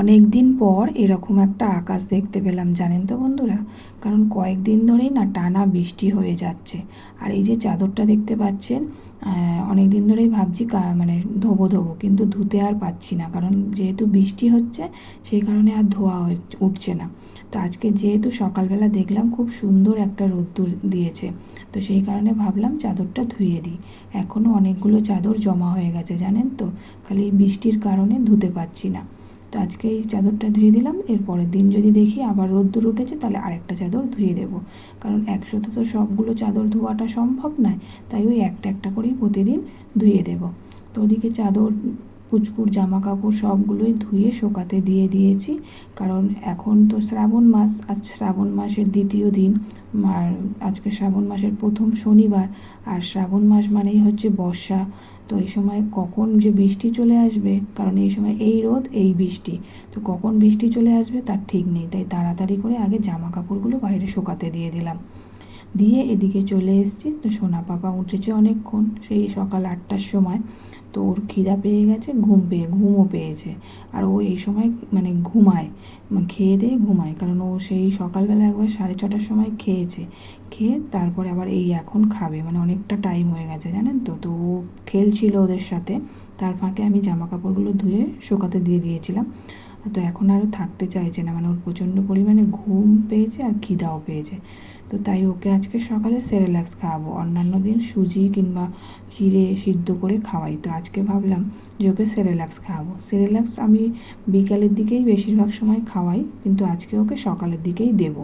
অনেক দিন পর এরকম একটা আকাশ দেখতে পেলাম, জানেন তো বন্ধুরা? কারণ কয়েকদিন ধরেই না টানা বৃষ্টি হয়ে যাচ্ছে। আর এই যে চাদরটা দেখতে পাচ্ছেন অনেক দিন ধরেই ভাবছি মানে ধোবো ধোবো, কিন্তু ধুতে আর পাচ্ছি না। কারণ যেহেতু বৃষ্টি হচ্ছে, সেই কারণে আর ধোয়া উঠছে না। তো আজকে যেহেতু সকালবেলা দেখলাম, খুব সুন্দর একটা রোদ্দুর দিয়েছে। তো সেই কারণে ভাবলাম চাদরটা ধুয়ে দিই। এখনও অনেকগুলো চাদর জমা হয়ে গেছে, জানেন তো? খালি বৃষ্টির কারণে ধুতে পারছি না। তো আজকে এই চাদরটা ধুয়ে দিলাম। এরপরের দিন যদি দেখি আবার রোদ্দুর উঠেছে, তাহলে আরেকটা চাদর ধুয়ে দেব। কারণ একসাথে তো সবগুলো চাদর ধোয়াটা সম্ভব নয়, তাই ওই একটা একটা করেই প্রতিদিন ধুয়ে দেব। তো ওদিকে চাদর কুচকুর জামা কাপড় সবগুলোই ধুয়ে শোকাতে দিয়ে দিয়েছি। কারণ এখন তো শ্রাবণ মাস, আজ শ্রাবণ মাসের দ্বিতীয় দিন, আর আজকে শ্রাবণ মাসের প্রথম শনিবার, আর শ্রাবণ মাস মানেই হচ্ছে বর্ষা। তো এই সময় কখন যে বৃষ্টি চলে আসবে, কারণ এই সময় এই রোদ, এই বৃষ্টি। তো কখন বৃষ্টি চলে আসবে তার ঠিক নেই, তাই তাড়াতাড়ি করে আগে জামা কাপড়গুলো বাইরে শোকাতে দিয়ে দিলাম। দিয়ে এদিকে চলে এসেছি। তো সোনা পাপা উঠেছে অনেকক্ষণ, সেই সকাল আটটার সময়। তো ওর খিদা পেয়ে গেছে, ঘুম পেয়ে, ঘুমও পেয়েছে। আর ও এই সময় মানে ঘুমায় মানে খেয়ে দিয়ে ঘুমায়। কারণ ও সেই সকালবেলা একবার সাড়ে ছটার সময় খেয়েছে। খেয়ে তারপরে আবার এই এখন খাবে মানে অনেকটা টাইম হয়ে গেছে, জানেন তো? তো ও খেলছিল ওদের সাথে, তার ফাঁকে আমি জামা কাপড়গুলো ধুয়ে শুকাতে দিয়ে দিয়েছিলাম। তো এখন আরও থাকতে চাইছে না মানে ওর প্রচণ্ড পরিমাণে ঘুম পেয়েছে আর খিদাও পেয়েছে। তো তাই ওকে আজকে সকালে সেরেল্যাক্স খাওয়াবো। অন্যান্য দিন সুজি কিংবা চিড়ে সিদ্ধ করে খাওয়াই। তো আজকে ভাবলাম যে ওকে সেরেল্যাক্স খাওয়াবো। সেরেল্যাক্স আমি বিকালের দিকেই বেশিরভাগ সময় খাওয়াই, কিন্তু আজকে ওকে সকালের দিকেই দেবো।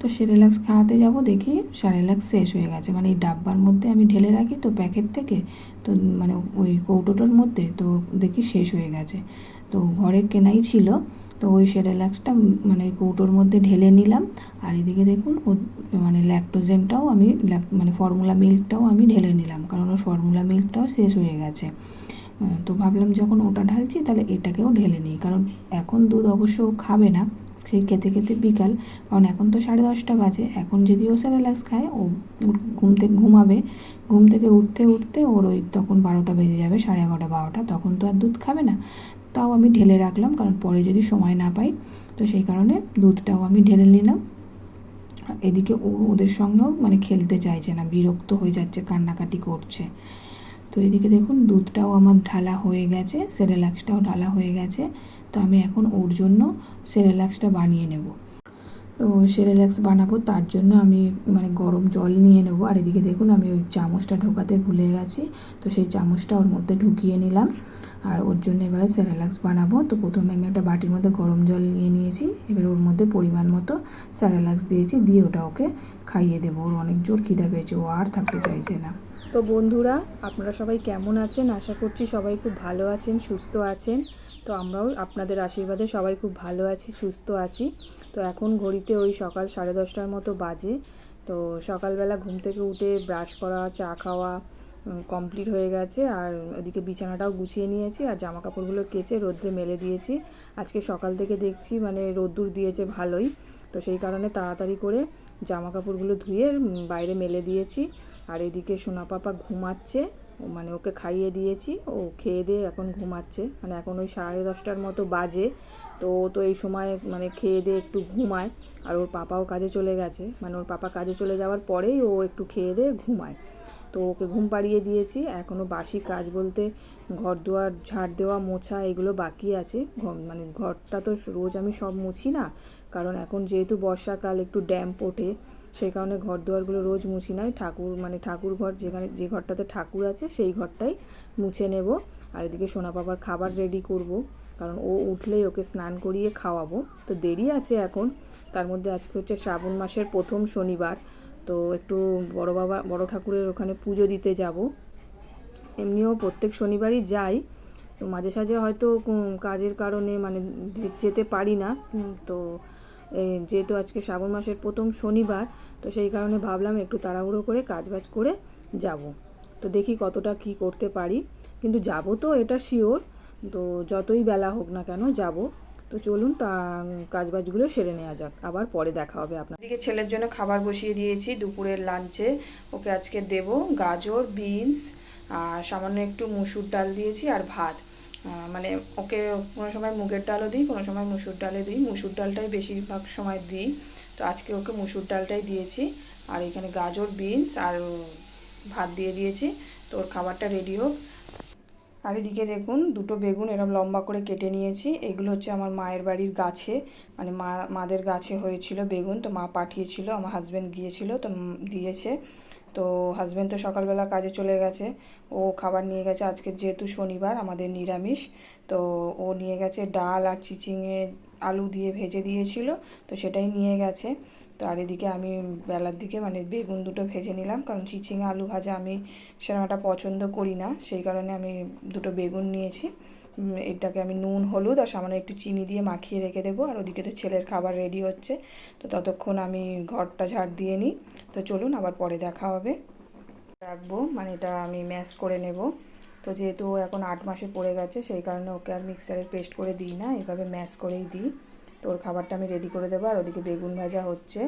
তো সেরেলাক্স খাওয়াতে যাব দেখি সেরেলাক্স শেষ হয়ে গেছে। মানে এই ডাব্বার মধ্যে আমি ঢেলে রাখি তো প্যাকেট থেকে, তো মানে ওই কৌটোটার মধ্যে তো দেখি শেষ হয়ে গেছে। তো ঘরে কেনাই ছিল, তো ওই সেরেলাক্সটা মানে কৌটোর মধ্যে ঢেলে নিলাম। আর এদিকে দেখুন মানে ল্যাকটোজেনটাও আমি মানে ফর্মুলা মিল্কটাও আমি ঢেলে নিলাম, কারণ ওর ফর্মুলা মিল্কটাও শেষ হয়ে গেছে। তো ভাবলাম যখন ওটা ঢালছি, তাহলে এটাকেও ঢেলে নিই, কারণ এখন দুধ অবশ্য খাবে না সেই খেতে খেতে বিকাল, কারণ এখন তো সাড়ে দশটা বাজে, এখন যদি ও স্যারেলাক্স খায়, ও ঘুম থেকে ঘুমাবে, ঘুম থেকে উঠতে উঠতে ওর ওই তখন বারোটা বেজে যাবে, সাড়ে এগারোটা, বারোটা, তখন তো আর দুধ খাবে না। তাও আমি ঢেলে রাখলাম, কারণ পরে যদি সময় না পাই, তো সেই কারণে দুধটাও আমি ঢেলে নিলাম। এদিকে ও ওদের সঙ্গেও মানে খেলতে চাইছে না, বিরক্ত হয়ে যাচ্ছে, কান্নাকাটি করছে। তো এদিকে দেখুন, দুধটাও আমার ঢালা হয়ে গেছে, সেরেলাক্সটাও ঢালা হয়ে গেছে। তো আমি এখন ওর জন্য সেরেলাক্সটা বানিয়ে নেব। তো সেরেলাক্স বানাবো, তার জন্য আমি মানে গরম জল নিয়ে নেব। আর এদিকে দেখুন, আমি ওই চামচটা ঢোকাতে ভুলে গেছি। তো সেই চামচটা ওর মধ্যে ঢুকিয়ে নিলাম। আর ওর জন্য এবার সেরেলাক্স বানাবো। তো প্রথমে আমি একটা বাটির মধ্যে গরম জল নিয়ে নিয়েছি। এবার ওর মধ্যে পরিমাণ মতো সেরেলাক্স দিয়েছি। দিয়ে ওটা ওকে খাইয়ে দেবো। ওর অনেক জোর খিদা পেয়েছে। ও আর থাকতে চাইছে না। তো বন্ধুরা, আপনারা সবাই কেমন আছেন? আশা করছি সবাই খুব ভালো আছেন, সুস্থ আছেন। তো আমরাও আপনাদের আশীর্বাদে সবাই খুব ভালো আছি, সুস্থ আছি। তো এখন ঘড়িতে ওই সকাল সাড়ে দশটার মতো বাজে। তো সকালবেলা ঘুম থেকে উঠে ব্রাশ করা, চা খাওয়া কমপ্লিট হয়ে গেছে আর এদিকে বিছানাটাও গুছিয়ে নিয়েছি আর জামা কাপড়গুলো কেচে রোদ্রে মেলে দিয়েছি। আজকে সকাল থেকে দেখছি মানে রোদ্দুর দিয়েছে ভালোই। তো সেই কারণে তাড়াতাড়ি করে জামা কাপড়গুলো ধুয়ে বাইরে মেলে দিয়েছি। আর এদিকে সোনা পাপা ঘুমাচ্ছে মানে ওকে খাইয়ে দিয়েছি। ও খেয়ে দিয়ে এখন ঘুমাচ্ছে। মানে এখন ওই সাড়ে দশটার মতো বাজে। তো তো এই সময় মানে খেয়ে দিয়ে একটু ঘুমায়। আর ওর পাপাও কাজে চলে গেছে। মানে ওর পাপা কাজে চলে যাওয়ার পরেই ও একটু খেয়ে দিয়ে ঘুমায়। তো ওকে ঘুম পাড়িয়ে দিয়েছি। এখনও বাসি কাজ বলতে ঘর দুয়ার, ঝাড় দেওয়া, মোছা এগুলো বাকি আছে। মানে ঘরটা তো রোজ আমি সব মুছি না। কারণ এখন যেহেতু বর্ষাকাল, একটু ড্যাম্প ওঠে সেই কারণে ঘর দুয়ারগুলো রোজ মুছি নয় ঠাকুর মানে ঠাকুর ঘর যেখানে, যে ঘরটাতে ঠাকুর আছে, সেই ঘরটাই মুছে নেব। আর এদিকে সোনা বাবার খাবার রেডি করব। কারণ ও উঠলেই ওকে স্নান করিয়ে খাওয়াবো। তো দেরি আছে এখন। তার মধ্যে আজকে হচ্ছে শ্রাবণ মাসের প্রথম শনিবার। তো একটু বড় বাবা, বড় ঠাকুরের ওখানে পুজো দিতে যাব। এমনিও প্রত্যেক শনিবারই যাই। তো মাঝে সাঝে হয়তো কাজের কারণে মানে যেতে পারি না। তো যেহেতু আজকে শ্রাবণ মাসের প্রথম শনিবার, তো সেই কারণে ভাবলাম একটু তাড়াহুড়ো করে কাজবাজ করে যাব। তো দেখি কতটা কি করতে পারি। কিন্তু যাব তো এটা শিওর তো যতই বেলা হোক না কেন যাব। তো চলুন তা কাজবাজগুলো সেরে নেওয়া যাক। আবার পরে দেখা হবে আপনার এদিকে ছেলের জন্য খাবার বসিয়ে দিয়েছি, দুপুরের লাঞ্চে। ওকে আজকে দেব গাজর, বিনস, আর সামান্য একটু মুসুর ডাল দিয়েছি আর ভাত। মানে ওকে কোনো সময় মুগের ডালও দিই, কোনো সময় মুসুর ডালে দিই। মুসুর ডালটাই বেশিরভাগ সময় দিই। তো আজকে ওকে মুসুর ডালটাই দিয়েছি। আর এখানে গাজর, বিনস আর ভাত দিয়ে দিয়েছি। তো ওর খাবারটা রেডি হোক। আর এদিকে দেখুন, দুটো বেগুন এরকম লম্বা করে কেটে নিয়েছি। এগুলো হচ্ছে আমার মায়ের বাড়ির গাছে মানে মা, মাদের গাছে হয়েছিল বেগুন, তো মা পাঠিয়েছিল, আমার হাজব্যান্ড গিয়েছিল, তো দিয়েছে। তো হাজব্যান্ড তো সকালবেলা কাজে চলে গেছে, ও খাবার নিয়ে গেছে। আজকে যেহেতু শনিবার, আমাদের নিরামিষ, তো ও নিয়ে গেছে ডাল আর চিচিঙে আলু দিয়ে ভেজে দিয়েছিল, তো সেটাই নিয়ে গেছে। তো আর এদিকে আমি বেলার দিকে মানে বেগুন দুটো ভেজে নিলাম, কারণ চিচিঙে আলু ভাজা আমি সেরকম একটা পছন্দ করি না, সেই কারণে আমি দুটো বেগুন নিয়েছি। এটাকে আমি নুন, হলুদ আর সামান্য একটু চিনি দিয়ে মাখিয়ে রেখে দেবো, আর ওদিকে তো ছেলের খাবার রেডি হচ্ছে, তো ততক্ষণ আমি ঘরটা ঝাড় দিয়ে নিই। তো চলুন আবার পরে দেখা হবে। রাখব মানে এটা আমি ম্যাশ করে নেব। তো যেহেতু এখন আট মাসে পড়ে গেছে, সেই কারণে ওকে আর মিক্সারে পেস্ট করে দিই না এভাবে ম্যাশ করেই দিই। তো ওর খাবারটা আমি রেডি করে দেবো, আর ওদিকে বেগুন ভাজা হচ্ছে।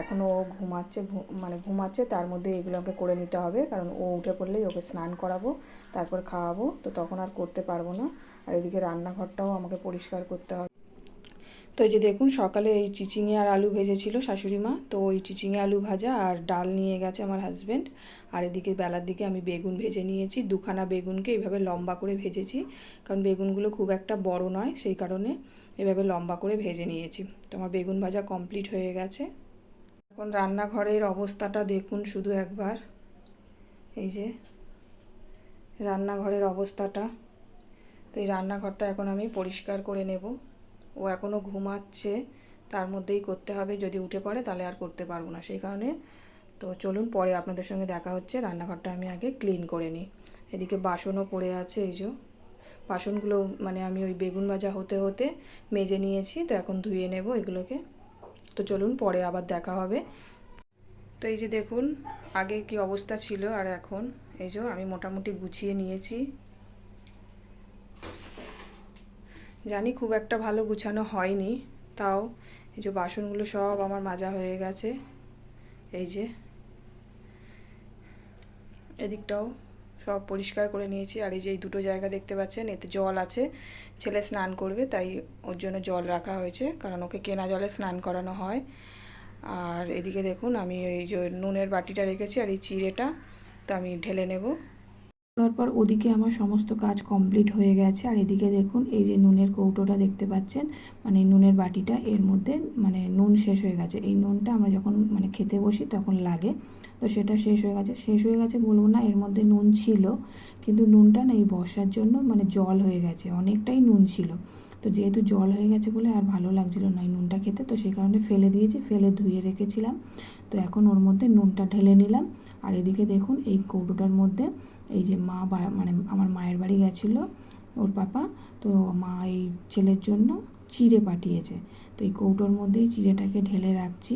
এখনও ও ঘুমাচ্ছে মানে ঘুমাচ্ছে, তার মধ্যে এগুলোকে করে নিতে হবে, কারণ ও উঠে পড়লেই ওকে স্নান করাবো, তারপর খাওয়াবো, তো তখন আর করতে পারব না। আর এদিকে রান্নাঘরটাও আমাকে পরিষ্কার করতে হবে। তো এই যে দেখুন, সকালে এই চিচিঙে আর আলু ভেজেছিল শাশুড়ি মা। তো ওই চিচিঙে আলু ভাজা আর ডাল নিয়ে গেছে আমার হাজব্যান্ড আর এদিকে বেলার দিকে আমি বেগুন ভেজে নিয়েছি। দুখানা বেগুনকে এইভাবে লম্বা করে ভেজেছি। কারণ বেগুনগুলো খুব একটা বড় নয়, সেই কারণে এভাবে লম্বা করে ভেজে নিয়েছি। তো আমার বেগুন ভাজা কমপ্লিট হয়ে গেছে। এখন রান্নাঘরের অবস্থাটা দেখুন শুধু একবার। এই যে রান্নাঘরের অবস্থাটা। তো এই রান্নাঘরটা এখন আমি পরিষ্কার করে নেব। ও এখনও ঘুমাচ্ছে, তার মধ্যেই করতে হবে। যদি উঠে পড়ে তাহলে আর করতে পারব না। সেই কারণে তো চলুন পরে আপনাদের সঙ্গে দেখা হচ্ছে। রান্নাঘরটা আমি আগে ক্লিন করে নিই। এদিকে বাসনও পড়ে আছে, এই যে। বাসনগুলো মানে আমি ওই বেগুন ভাজা হতে হতে মেজে নিয়েছি, তো এখন ধুয়ে নেব এগুলোকে। তো চলুন পরে আবার দেখা হবে। তো এই যে দেখুন, আগে কি অবস্থা ছিল আর এখন। এই যে আমি মোটামুটি গুছিয়ে নিয়েছি। জানি খুব একটা ভালো গুছানো হয়নি, তাও এই যে বাসনগুলো সব আমার মাজা হয়ে গেছে, এই যে। এদিকটাও সব পরিষ্কার করে নিয়েছি, আর এই যে এই দুটো জায়গা দেখতে পাচ্ছেন, এতে জল আছে, ছেলে স্নান করবে, তাই ওর জন্য জল রাখা হয়েছে, কারণ ওকে কেনা জলে স্নান করানো হয়। আর এদিকে দেখুন, আমি এই যে নুনের বাটিটা রেখেছি, আর এই চিড়েটা, তো আমি ঢেলে নেব। তারপর ওদিকে আমার সমস্ত কাজ কমপ্লিট হয়ে গেছে। আর এদিকে দেখুন, এই যে নুনের কৌটোটা দেখতে পাচ্ছেন মানে নুনের বাটিটা, এর মধ্যে মানে নুন শেষ হয়ে গেছে। এই নুনটা আমরা যখন মানে খেতে বসি তখন লাগে। তো সেটা শেষ হয়ে গেছে। শেষ হয়ে গেছে বলব না, এর মধ্যে নুন ছিল, কিন্তু নুনটা না এই বর্ষার জন্য মানে জল হয়ে গেছে, অনেকটাই নুন ছিল। তো যেহেতু জল হয়ে গেছে বলে আর ভালো লাগছিল না নুনটা খেতে, তো সেই কারণে ফেলে দিয়েছি, ফেলে ধুয়ে রেখেছিলাম। তো এখন ওর মধ্যে নুনটা ঢেলে নিলাম। আর এদিকে দেখুন এই কৌটোটার মধ্যে এই যে মা মানে আমার মায়ের বাড়ি গেছিল ওর পাপা, তো মা এই ছেলের জন্য চিড়ে পাঠিয়েছে। তো এই কৌটোর মধ্যেই চিড়েটাকে ঢেলে রাখছি।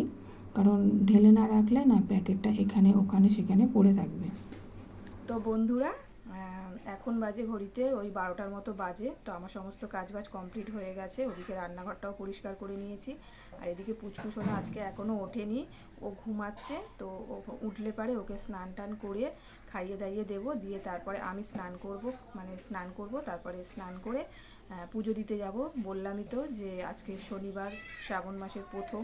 কারণ ঢেলে না রাখলে না প্যাকেটটা এখানে, ওখানে, সেখানে পড়ে থাকবে। তো বন্ধুরা এখন বাজে ঘড়িতে, ওই বারোটার মতো বাজে। তো আমার সমস্ত কাজবাজ কমপ্লিট হয়ে গেছে। ওদিকে রান্নাঘরটাও পরিষ্কার করে নিয়েছি। আর এদিকে পুচকুসোনা আজকে এখনও ওঠেনি। ও ঘুমাচ্ছে, তো ও উঠলে পারে ওকে স্নান টান করে খাইয়ে দাইয়ে দেবো। দিয়ে তারপরে আমি স্নান করব মানে স্নান করব, তারপরে স্নান করে পুজো দিতে যাব। বললামই তো যে আজকে শনিবার, শ্রাবণ মাসের প্রথম।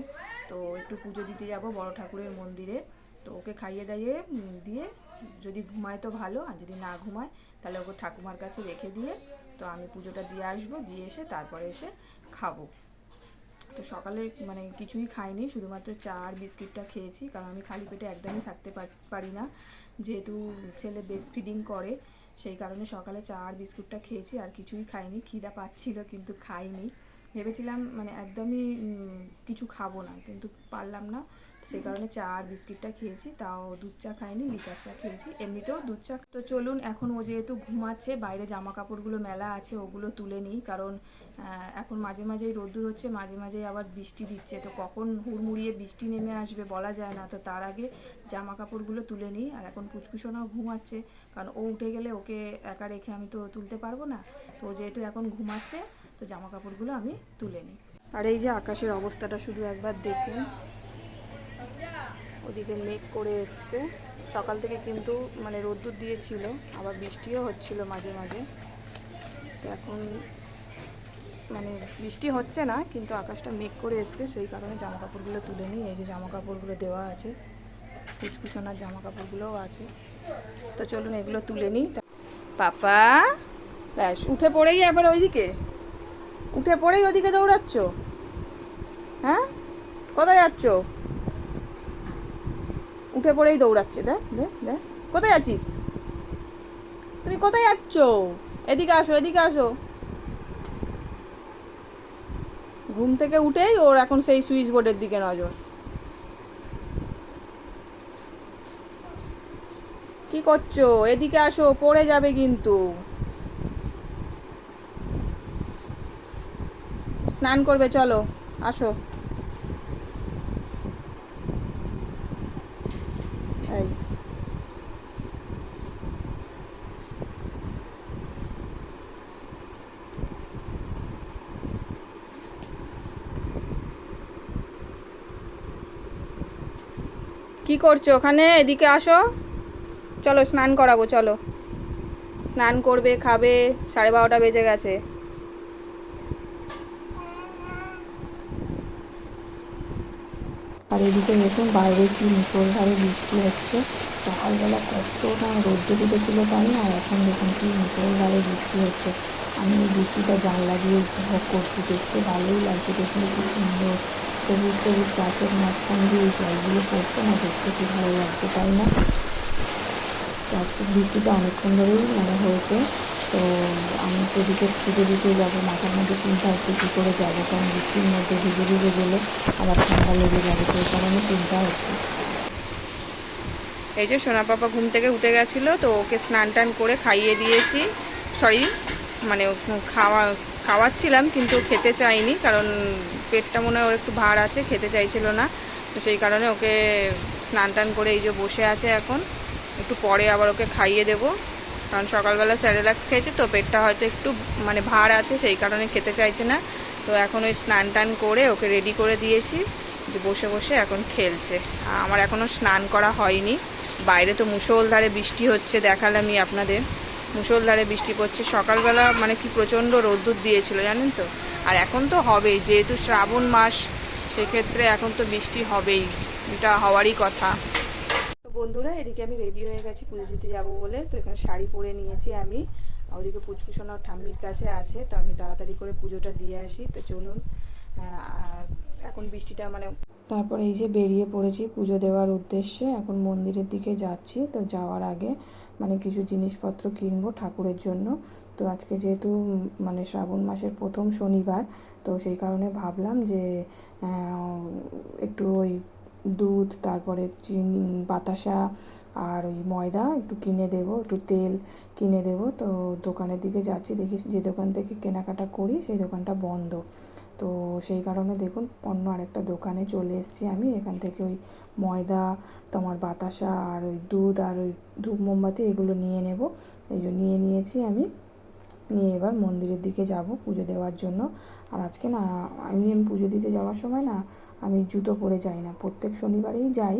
তো একটু পুজো দিতে যাব বড় ঠাকুরের মন্দিরে। তো ওকে খাইয়ে দাইয়ে দিয়ে যদি ঘুমায় তো ভালো, আর যদি না ঘুমায় তাহলে ওকে ঠাকুমার কাছে রেখে দিয়ে তো আমি পুজোটা দিয়ে আসব, দিয়ে এসে তারপরে এসে খাব। তো সকালে মানে কিছুই খাইনি, শুধুমাত্র চা আর বিস্কিটটা খেয়েছি, কারণ আমি খালি পেটে একদমই থাকতে পারি না। যেহেতু ছেলে বেস্ট ফিডিং করে, সেই কারণে সকালে চা আর বিস্কুটটা খেয়েছি, আর কিছুই খাইনি। খিদা পাচ্ছিল কিন্তু খাইনি। ভেবেছিলাম মানে একদমই কিছু খাব না, কিন্তু পারলাম না। সেই কারণে চা আর বিস্কিটটা খেয়েছি, তাও দুধ চা খাইনি, লিকার চা খেয়েছি। এমনিতেও দুধ চা তো চলুন, এখন ও যেহেতু ঘুমাচ্ছে, বাইরে জামা কাপড়গুলো মেলা আছে, ওগুলো তুলে নিই, কারণ এখন মাঝে মাঝেই রোদ্দুর হচ্ছে, মাঝে মাঝেই আবার বৃষ্টি দিচ্ছে। তো কখন হুড়মুড়িয়ে বৃষ্টি নেমে আসবে বলা যায় না, তো তার আগে জামা কাপড়গুলো তুলে নিই। আর এখন পুচকুসোনাও ঘুমাচ্ছে, কারণ ও উঠে গেলে ওকে একা রেখে আমি তো তুলতে পারব না। তো যেহেতু এখন ঘুমাচ্ছে তো জামা কাপড়গুলো আমি তুলে নিই। আর এই যে আকাশের অবস্থাটা শুধু একবার দেখুন। ওদিকে মেঘ করে এসছে। সকাল থেকে কিন্তু মানে রোদ্দুর দিয়েছিল, আবার বৃষ্টিও হচ্ছিল মাঝে মাঝে। তো এখন মানে বৃষ্টি হচ্ছে না, কিন্তু আকাশটা মেঘ করে এসছে, সেই কারণে জামা কাপড়গুলো তুলে নিই। এই যে জামা কাপড়গুলো দেওয়া আছে কুচকুচোনার জামা কাপড়গুলোও আছে। তো চলুন এগুলো তুলে নিই। পাপা, ব্যাস, উঠে পড়েই আবার ওইদিকে? উঠে পড়েই ওদিকে দৌড়াচ্ছ? হ্যাঁ? কোথায় যাচ্ছ? উঠে পড়েই দৌড়াচ্ছে, দেখ দেখ দেখ। কোথায় যাচ্ছিস? তুমি কোথায় যাচ্ছ? এদিকে আসো এদিকে আসো। ঘুম থেকে উঠেই ওর এখন সেই সুইচ বোর্ডের দিকে নজর। কি করছ? এদিকে আসো, পড়ে যাবে কিন্তু। স্নান করবে, চলো, আসো। কি করছ ওখানে? এদিকে আসো। চলো, স্নান করাবো, চলো। স্নান করবে, খাবে, সাড়ে বারোটা বেজে গেছে। আর এদিকে দেখুন বাইরে কি মুসলধারে বৃষ্টি হচ্ছে। সকালবেলা কত না রোদ্র উঠেছিল তাই আর এখন দেখুন কি মুসলধারে বৃষ্টি হচ্ছে। আমি এই বৃষ্টিটা জানলা দিয়ে উপভোগ করছি, দেখতে ভালোই লাগছে। দেখুন কি সুন্দর সবুজ সবুজ গাছের মাঝখান দিয়ে এই জলগুলো পড়ছে না, দেখতে খুব ভালো লাগছে, তাই না? আজকে বৃষ্টিটা অনেকক্ষণ ধরেই মানে হয়েছে। তো আমি তো পুজো দিতে যাব, মাথার মধ্যে চিন্তা হচ্ছে কী করে যাব, কারণ বৃষ্টির মধ্যে ভিজে ভিজে গেলে আবার ঠান্ডা লেগে যাবে, তো এই কারণে চিন্তা হচ্ছে। এই যে সোনা পাপা ঘুম থেকে উঠে গেছিল, তো ওকে স্নান টান করে খাইয়ে দিয়েছি। সরি মানে খাওয়া, খাওয়াচ্ছিলাম, কিন্তু খেতে চাইনি, কারণ পেটটা মনে হয় ওর একটু ভার আছে, খেতে চাইছিল না। তো সেই কারণে ওকে স্নান টান করে এই যে বসে আছে এখন, একটু পরে আবার ওকে খাইয়ে দেবো। কারণ সকালবেলা স্যারেলাক্স খেয়েছে তো পেটটা হয়তো একটু মানে ভার আছে, সেই কারণে খেতে চাইছে না। তো এখন ওই স্নান টান করে ওকে রেডি করে দিয়েছি বসে বসে এখন খেলছে। আমার এখনও স্নান করা হয়নি। বাইরে তো মুষলধারে বৃষ্টি হচ্ছে, দেখালামই আপনাদের। মুষলধারে বৃষ্টি পড়ছে। সকালবেলা মানে কি প্রচণ্ড রোদ্দুর দিয়েছিল, জানেন তো? আর এখন তো হবেই, যেহেতু শ্রাবণ মাস, সেক্ষেত্রে এখন তো বৃষ্টি হবেই। এটা হওয়ারই কথা। বন্ধুরা, এদিকে আমি রেডি হয়ে গেছি, পুজো দিতে যাব বলে। তো এখানে শাড়ি পরে নিয়েছি আমি। ওদিকে পুচকুসোনা ঠাম্মির কাছে আছে, তো আমি তাড়াতাড়ি করে পুজোটা দিয়ে আসি। তো চলুন এখন বৃষ্টিটা মানে তারপরে এই যে বেরিয়ে পড়েছি পুজো দেওয়ার উদ্দেশ্যে। এখন মন্দিরের দিকে যাচ্ছি, তো যাওয়ার আগে মানে কিছু জিনিসপত্র কিনবো ঠাকুরের জন্য। তো আজকে যেহেতু মানে শ্রাবণ মাসের প্রথম শনিবার, তো সেই কারণে ভাবলাম যে একটু ওই দুধ, তারপরে চিনি, বাতাসা আর ওই ময়দা একটু কিনে দেবো, একটু তেল কিনে দেবো। তো দোকানের দিকে যাচ্ছি, দেখি যে দোকান থেকে কেনাকাটা করি, সেই দোকানটা বন্ধ। তো সেই কারণে দেখুন, অন্য আরেকটা দোকানে চলে এসেছি আমি। এখান থেকে ওই ময়দা, তোমার বাতাসা আর ওই দুধ আর ওই ধূপ মোমবাতি এগুলো নিয়ে নেব। এই জন্য নিয়ে নিয়েছি আমি। নিয়ে এবার মন্দিরের দিকে যাব পুজো দেওয়ার জন্য। আর আজকে না আমি পুজো দিতে যাওয়ার সময় না আমি জুতো পরে যাই না। প্রত্যেক শনিবারেই যাই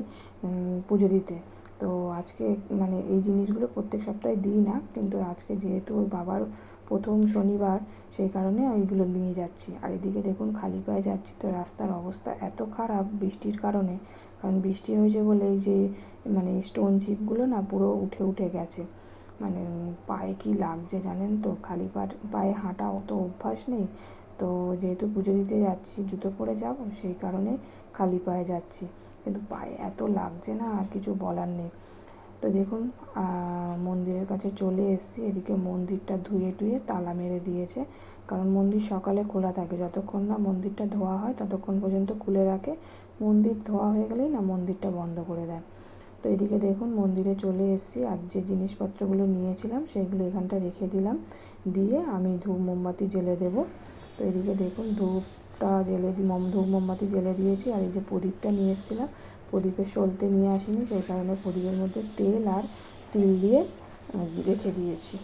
পুজো দিতে। তো আজকে মানে এই জিনিসগুলো প্রত্যেক সপ্তাহে দিই না, কিন্তু আজকে যেহেতু ওর বাবার প্রথম শনিবার, সেই কারণে এইগুলো নিয়ে যাচ্ছি। আর এদিকে দেখুন, খালি পায়ে যাচ্ছি তো রাস্তার অবস্থা এত খারাপ বৃষ্টির কারণে। কারণ বৃষ্টি হয়েছে বলে এই যে মানে স্টোন চিপগুলো না পুরো উঠে উঠে গেছে। মানে পায়ে কি লাগছে জানেন তো? খালি পায়ে হাঁটা অত অভ্যাস নেই। তো যেহেতু পুজো দিতে যাচ্ছি, জুতো পরে যাব, সেই কারণে খালি পায়ে যাচ্ছি। কিন্তু পায়ে এত লাগছে না, আর কিছু বলার নেই। তো দেখুন মন্দিরের কাছে চলে এসেছি। এদিকে মন্দিরটা ধুয়ে টুয়ে তালা মেরে দিয়েছে। কারণ মন্দির সকালে খোলা থাকে। যতক্ষণ না মন্দিরটা ধোয়া হয়, ততক্ষণ পর্যন্ত খুলে রাখে। মন্দির ধোয়া হয়ে গেলেই না মন্দিরটা বন্ধ করে দেয়। তো এদিকে দেখুন, মন্দিরে চলে এসেছি। আর যে জিনিসপত্রগুলো নিয়েছিলাম সেগুলো এখানটা রেখে দিলাম। দিয়ে আমি ধূপ, মোমবাতি জেলে দেবো। তো এদিকে দেখুন ধূপটা জেলে দি মম ধূপ মোমবাতি জেলে দিয়েছি আর এই যে প্রদীপটা নিয়ে এসেছিলাম, প্রদীপে সলতে নিয়ে আসিনি, সেই কারণে প্রদীপের মধ্যে তেল আর তিল দিয়ে রেখে দিয়েছি।